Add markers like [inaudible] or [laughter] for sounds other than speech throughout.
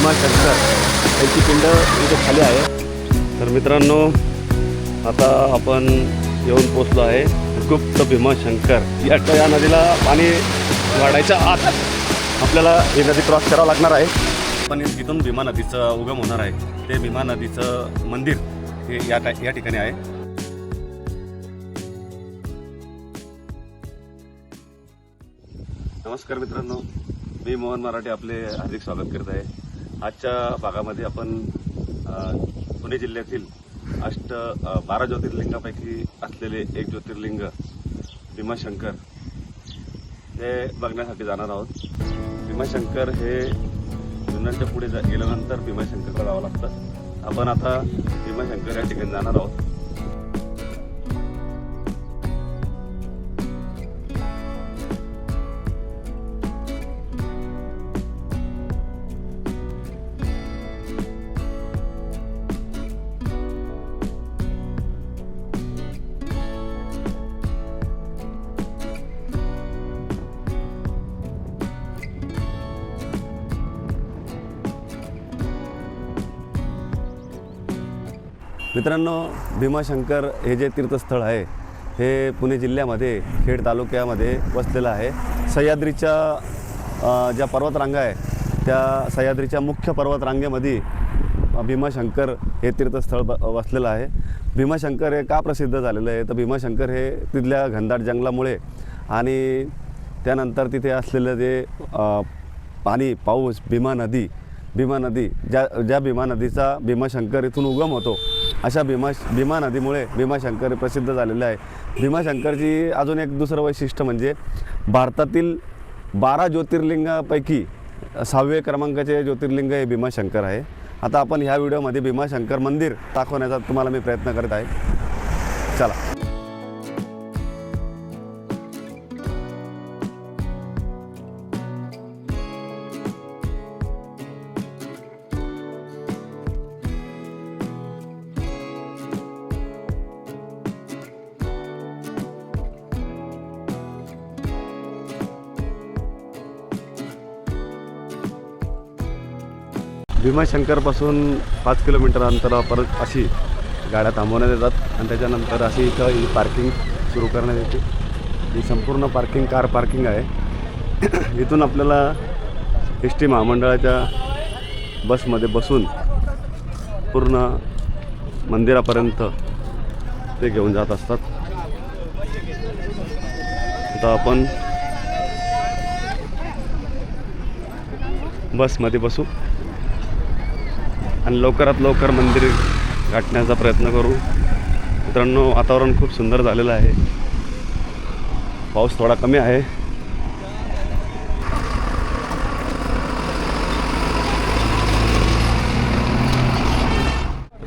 भीमा भीमाशंकर यांची पिंड इथे खाली आहे. तर मित्रांनो आता आपण येऊन पोचलो आहे गुप्त भीमाशंकर या या नदीला पाणी वाढायच्या आत आपल्याला ही नदी क्रॉस करावं लागणार आहे. पण इथून भीमा नदीचं उगम होणार आहे. ते भीमा नदीचं मंदिर हे या टा- या ठिकाणी आहे. नमस्कार मित्रांनो मी मोहन मराठे आपले हार्दिक स्वागत करत आहे. आजच्या भागामध्ये आपण पुणे जिल्ह्यातील अष्ट बारा ज्योतिर्लिंगापैकी असलेले एक ज्योतिर्लिंग भीमाशंकर हे बघण्यासाठी जाणार आहोत. भीमाशंकर हे जुन्नरच्या पुढे जा- गेल्यानंतर भीमाशंकरला जावं लागतं. आपण आता भीमाशंकर या ठिकाणी जाणार आहोत. मित्रांनो भीमाशंकर हे जे तीर्थस्थळ आहे हे पुणे जिल्ह्यामध्ये खेड तालुक्यामध्ये वसलेलं आहे. सह्याद्रीच्या ज्या पर्वतरांगा आहे त्या सह्याद्रीच्या मुख्य पर्वतरांगेमध्ये भीमाशंकर हे तीर्थस्थळ ब वसलेलं आहे. भीमाशंकर हे का प्रसिद्ध झालेलं आहे? तर भीमाशंकर हे तिथल्या घनदाट जंगलामुळे आणि त्यानंतर तिथे असलेलं जे पाणी पाऊस भीमा नदी भीमा नदी ज्या ज्या भीमा नदीचा भीमाशंकर इथून उगम होतो अशा भीमा भीमा नदीमुळे भीमाशंकर हे प्रसिद्ध झालेलं आहे. भीमाशंकरची अजून एक दुसरं वैशिष्ट्य म्हणजे भारतातील बारा ज्योतिर्लिंगापैकी सहावे क्रमांकाचे ज्योतिर्लिंग हे भीमाशंकर आहे. आता आपण ह्या व्हिडिओमध्ये भीमाशंकर मंदिर दाखवण्याचा तुम्हाला मी प्रयत्न करत आहे. चला. भीमाशंकरपासून पाच किलोमीटर अंतरापर्यंत अशी गाड्या थांबवण्यात येतात आणि त्याच्यानंतर अशी इथं ही पार्किंग सुरू करण्यात येते. ही संपूर्ण पार्किंग कार पार्किंग आहे. [clears throat] इथून आपल्याला एस टी महामंडळाच्या बसमध्ये बसून पूर्ण मंदिरापर्यंत ते घेऊन जात असतात. आता आपण बसमध्ये बसू. आणि लवकरात लवकर मंदिर गाठण्याचा प्रयत्न करू. मित्रांनो वातावरण खूप सुंदर झालेलं आहे. पाऊस थोडा कमी आहे.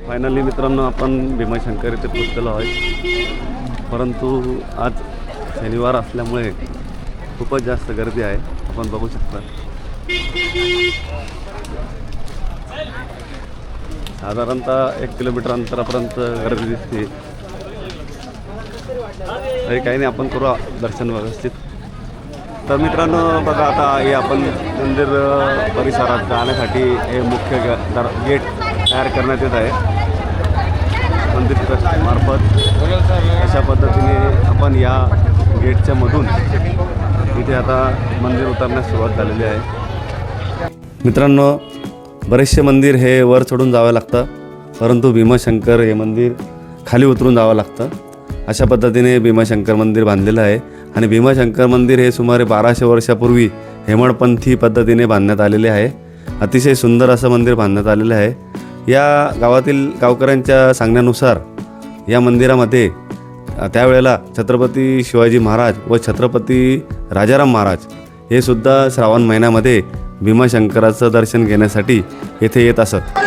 फायनली मित्रांनो आपण भीमाशंकर इथे पोचलेलो आहे. परंतु आज शनिवार असल्यामुळे खूपच जास्त गर्दी आहे. आपण बघू शकता. साधारणतः एक किलोमीटर अंतरापर्यंत गर्दी दिसते. तरी काही नाही आपण करू दर्शन व्यवस्थित. तर मित्रांनो बघा आता हे आपण मंदिर परिसरात जाण्यासाठी हे मुख्य गेट तयार करण्यात येत आहे. मंदिर मार्फत अशा पद्धतीने आपण या गेटच्या मधून इथे आता मंदिर उतरण्यास सुरुवात झालेली आहे. मित्रांनो बरेचसे मंदिर हे वर चढून जावं लागतं परंतु भीमाशंकर हे मंदिर खाली उतरून जावं लागतं. अशा पद्धतीने भीमाशंकर मंदिर बांधलेलं आहे आणि भीमाशंकर मंदिर हे सुमारे बाराशे वर्षापूर्वी हेमडपंथी पद्धतीने बांधण्यात आलेले आहे. अतिशय सुंदर असं मंदिर बांधण्यात आलेलं आहे. या गावातील गावकऱ्यांच्या सांगण्यानुसार या मंदिरामध्ये त्यावेळेला छत्रपती शिवाजी महाराज व छत्रपती राजाराम महाराज हे सुद्धा श्रावण महिन्यामध्ये भीमाशंकराचं दर्शन घेण्यासाठी येथे येत असत.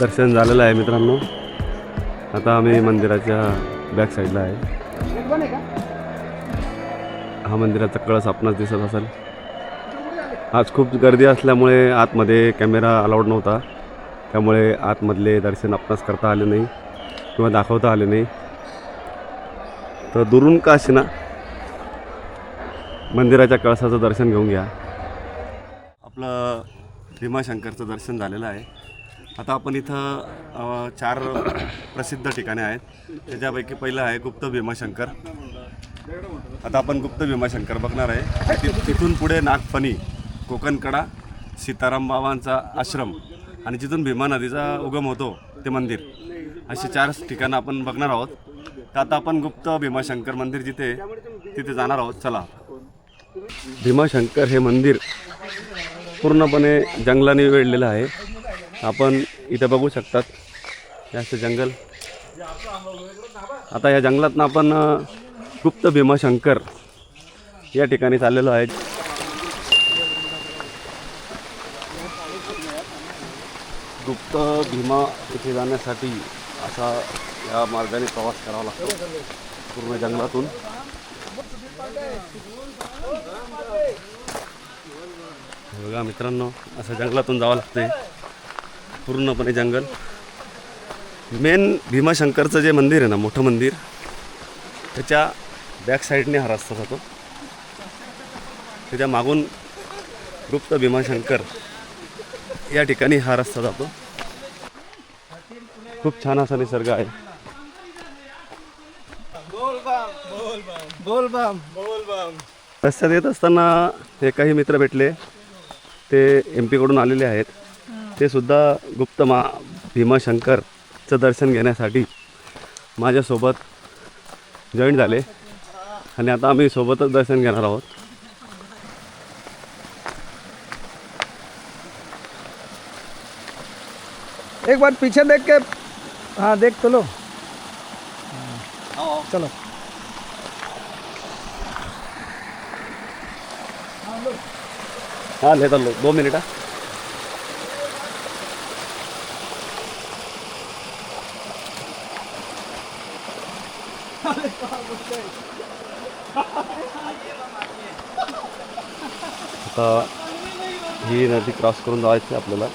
दर्शन झालेलं आहे मित्रांनो. आता आम्ही मंदिराच्या बॅक साईडला आहे. हा मंदिराचा कळस आपणास दिसत असेल. आज खूप गर्दी असल्यामुळे आतमध्ये कॅमेरा अलाउड नव्हता. त्यामुळे आतमधले दर्शन आपणास करता आले नाही किंवा दाखवता आले नाही. तर दुरून का ना मंदिराच्या कळसाचं दर्शन घेऊन घ्या. आपलं भीमाशंकरचं दर्शन झालेलं आहे. आता आपण इथं चार प्रसिद्ध ठिकाणे आहेत. त्याच्यापैकी पहिलं आहे गुप्त भीमाशंकर. आता आपण गुप्त भीमाशंकर बघणार आहे. तिथून पुढे नागफणी कोकणकडा सीताराम बाबांचा आश्रम आणि जिथून भीमा नदीचा उगम होतो ते मंदिर. असे चार ठिकाणं आपण बघणार आहोत. तर आता आपण गुप्त भीमाशंकर मंदिर जिथे तिथे जाणार आहोत. चला. भीमाशंकर हे मंदिर पूर्णपणे जंगलाने वेढलेलं आहे. आपण इथं बघू शकतात. जास्त जंगल. आता या जंगलातनं आपण गुप्त भीमाशंकर या ठिकाणी चाललेलो आहे. गुप्त भीमा इथे जाण्यासाठी असा या मार्गाने प्रवास करावा लागतो. पूर्ण जंगलातून. बघा मित्रांनो असं जंगलातून जावं लागते पूर्णपणे जंगल. मेन भीमाशंकरचं जे मंदिर आहे ना मोठं मंदिर त्याच्या बॅक साईडने हा रस्ता जातो. त्याच्या मागून गुप्त भीमाशंकर या ठिकाणी हा रस्ता जातो. खूप छान असा निसर्ग आहे. रस्त्यात येत असताना हे काही मित्र भेटले. ते एम पीकडून आलेले आहेत. ते सुद्धा गुप्त मा भीमाशंकरचं दर्शन घेण्यासाठी माझ्यासोबत जॉईन झाले. आणि आता आम्ही सोबतच दर्शन घेणार आहोत. एक बार पीछे देख के हाँ देख तो लो। चलो। हां लेता लो। दो मिनिट हा. आता ही नदी क्रॉस करून जायची आपल्याला.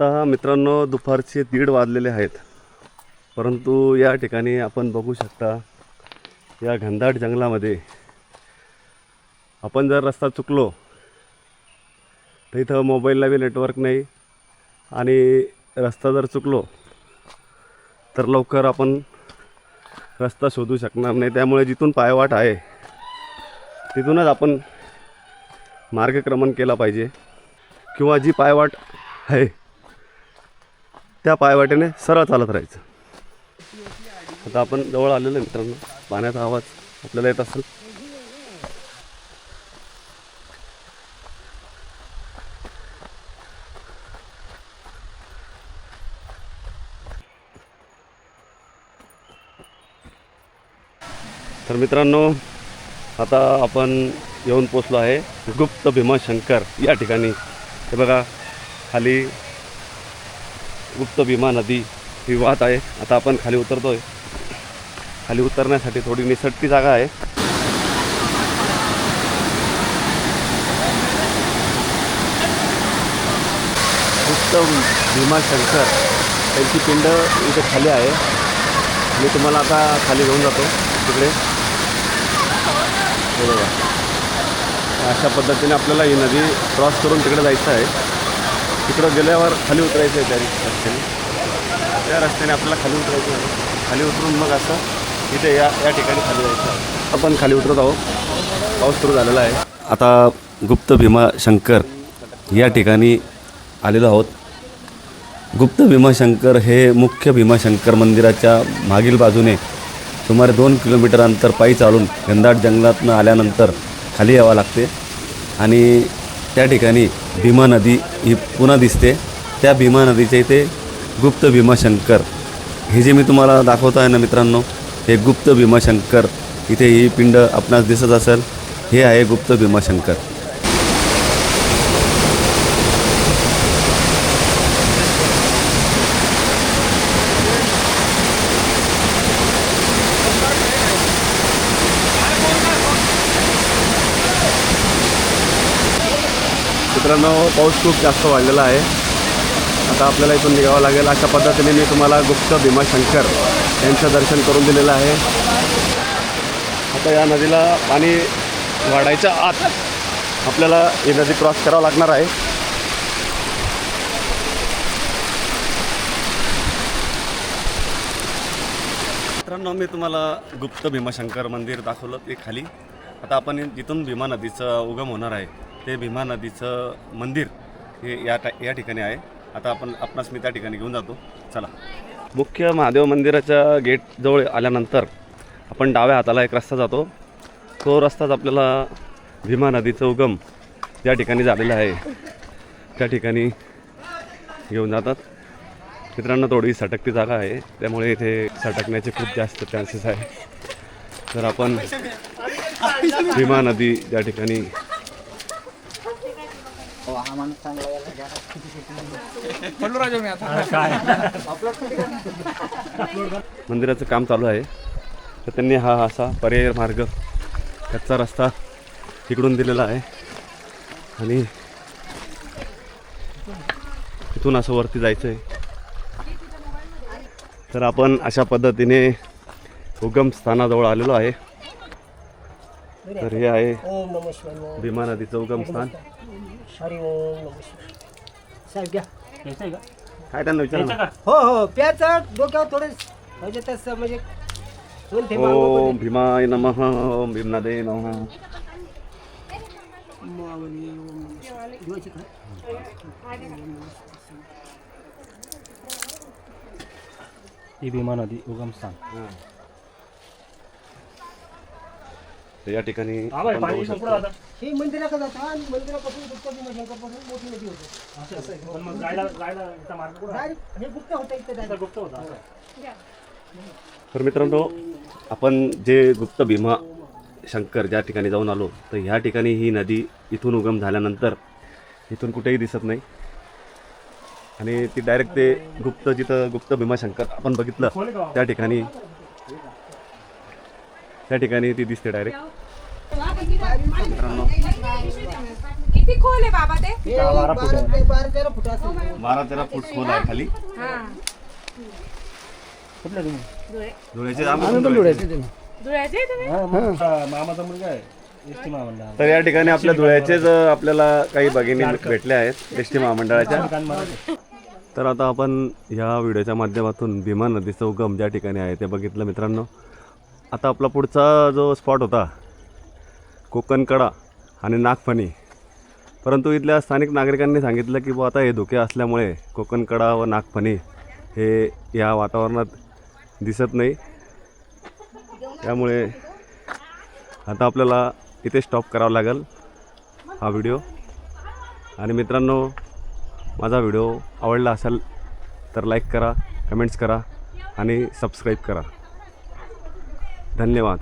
आता मित्रांनो दुपारचे दीड वाजलेले आहेत. परंतु या ठिकाणी आपण बघू शकता या घनदाट जंगलामध्ये आपण जर रस्ता चुकलो तर इथं मोबाईलला बी नेटवर्क नाही आणि रस्ता जर चुकलो तर लवकर आपण रस्ता शोधू शकणार नाही. त्यामुळे जिथून पायवाट आहे तिथूनच आपण मार्गक्रमण केला पाहिजे. किंवा जी पायवाट आहे त्या पायवाटेने सरळ चालत राहायचं. आता आपण जवळ आलेलो आहे मित्रांनो. पाण्याचा आवाज आपल्याला येत असेल. तर मित्रांनो आता आपण येऊन पोचलो आहे गुप्त भीमाशंकर या ठिकाणी. हे बघा खाली गुप्त भीमा नदी ही वाहत आहे. आता आपण खाली उतरतोय. खाली उतरण्यासाठी थोडी निसटती जागा आहे. गुप्त भीमाशंकर त्यांची पिंड इथे खाली आहे. मी तुम्हाला आता खाली घेऊन जातो तिकडे. बरोबर अशा पद्धतीने आपल्याला ही नदी क्रॉस करून तिकडे जायचं आहे. तिकडं गेल्यावर खाली उतरायचं आहे त्या रस्त्याने. त्या रस्त्याने आपल्याला खाली उतरायचं आहे. खाली उतरून मग असं इथे या या ठिकाणी खाली जायचं आपण खाली उतरत आहोत. पाऊस सुरू झालेला आहे. आता गुप्त भीमाशंकर या ठिकाणी आलेलो आहोत. गुप्त भीमाशंकर हे मुख्य भीमाशंकर मंदिराच्या मागील बाजूने सुमारे दोन किलोमीटर अंतर पायी चालून घनदाट जंगलातनं आल्यानंतर खाली यावं लागते. आणि त्या ठिकाणी भीमा नदी ही पुन्हा दिसते. त्या भीमा नदीच्या इथे गुप्त भीमाशंकर. हे जे मी तुम्हाला दाखवत आहे ना मित्रांनो हे गुप्त भीमाशंकर. इथे ही पिंड आपणास दिसत असेल. हे आहे गुप्त भीमाशंकर. मित्रांनो पाऊस खूप जास्त वाढलेला आहे. आता आपल्याला इथून निघावं लागेल. अशा पद्धतीने मी तुम्हाला गुप्त भीमाशंकर यांचं दर्शन करून दिलेलं आहे. आता या नदीला पाणी वाढायच्या आत आपल्याला ही नदी क्रॉस करावं लागणार आहे. मित्रांनो मी तुम्हाला गुप्त भीमाशंकर मंदिर दाखवलं ते खाली. आता आपण जिथून भीमा नदीचं उगम होणार आहे. ते भीमा नदीचं मंदिर हे या टा या ठिकाणी आहे. आता आपण आपणास मी त्या ठिकाणी घेऊन जातो. चला. मुख्य महादेव मंदिराच्या गेटजवळ आल्यानंतर आपण डाव्या हाताला एक रस्ता जातो. तो रस्ताच आपल्याला भीमा नदीचं उगम ज्या ठिकाणी झालेला आहे. त्या ठिकाणी घेऊन जातात. मित्रांनो थोडी सटकती जागा आहे. त्यामुळे इथे सटकण्याचे खूप जास्त चान्सेस आहे तर आपण भीमा नदी ज्या ठिकाणी पडलो राजा मी आता. मंदिराचं काम चालू आहे. तर त्यांनी हा असा पर्याय मार्ग कच्चा रस्ता इकडून दिलेला आहे. आणि इथून असं वरती जायचं आहे तर आपण अशा पद्धतीने उगम स्थानाजवळ आलेलो आहे. तर हे आहे ओम नम शिवाय भीमा नदीचं उगम स्थान हरि ओम नम साहेब घ्या काय त्यांना विचार ना हो हो प्याचं डोक्यावर थोडं म्हणजे तसं म्हणजे दोन थेंब अंगावर ओम भीमाय नमः ओम भीमनादे नमः मावली, ओम नमः शिवाय. दिवाची काय? ही भीमा नदी उगम स्थान तर या ठिकाणी आपण बघू शकतो. हे मंदिराकडे जातं आणि मंदिरापासून गुप्त भीमाशंकरपासून मोठी नदी होते. डायरेक्ट हे गुप्त होतं इथे direct. तर मित्रांनो आपण जे गुप्त भीमा शंकर ज्या ठिकाणी जाऊन आलो तर ह्या ठिकाणी ही नदी इथून उगम झाल्यानंतर इथून कुठेही दिसत नाही. आणि ती डायरेक्ट ते गुप्त जिथं गुप्त भीमाशंकर आपण बघितलं त्या ठिकाणी त्या ठिकाणी ती दिसते डायरेक्ट किती खोल आहे बाबा ते? बारा तेरा फुट असेल. बारा तेरा फूट खोल आहे खाली. हा. कुठल्या तुम्ही? धुळ्याचे आम्ही पण धुळ्याचे. धुळ्याचे तुम्ही? मामाचा मुलगा आहे एस टी महामंडळ. तर या ठिकाणी आपल्या धुळ्याचेच आपल्याला काही भगिनी भेटल्या आहेत एस टी महामंडळाच्या. तर आता आपण ह्या व्हिडिओच्या माध्यमातून भीमा नदीचं उगम ज्या ठिकाणी आहे ते बघितलं मित्रांनो. आता आपला पुढचा जो स्पॉट होता कोकणकडा आणि नागफणी. परंतु इथल्या स्थानिक नागरिकांनी सांगितलं की बुवा आता हे धोके असल्यामुळे कोकणकडा व नागफणी हे या वातावरणात दिसत नाही. त्यामुळे आता आपल्याला इथे स्टॉप करावा लागेल हा व्हिडिओ आणि मित्रांनो माझा व्हिडिओ आवडला असेल तर लाईक करा कमेंट्स करा आणि सबस्क्राईब करा. धन्यवाद.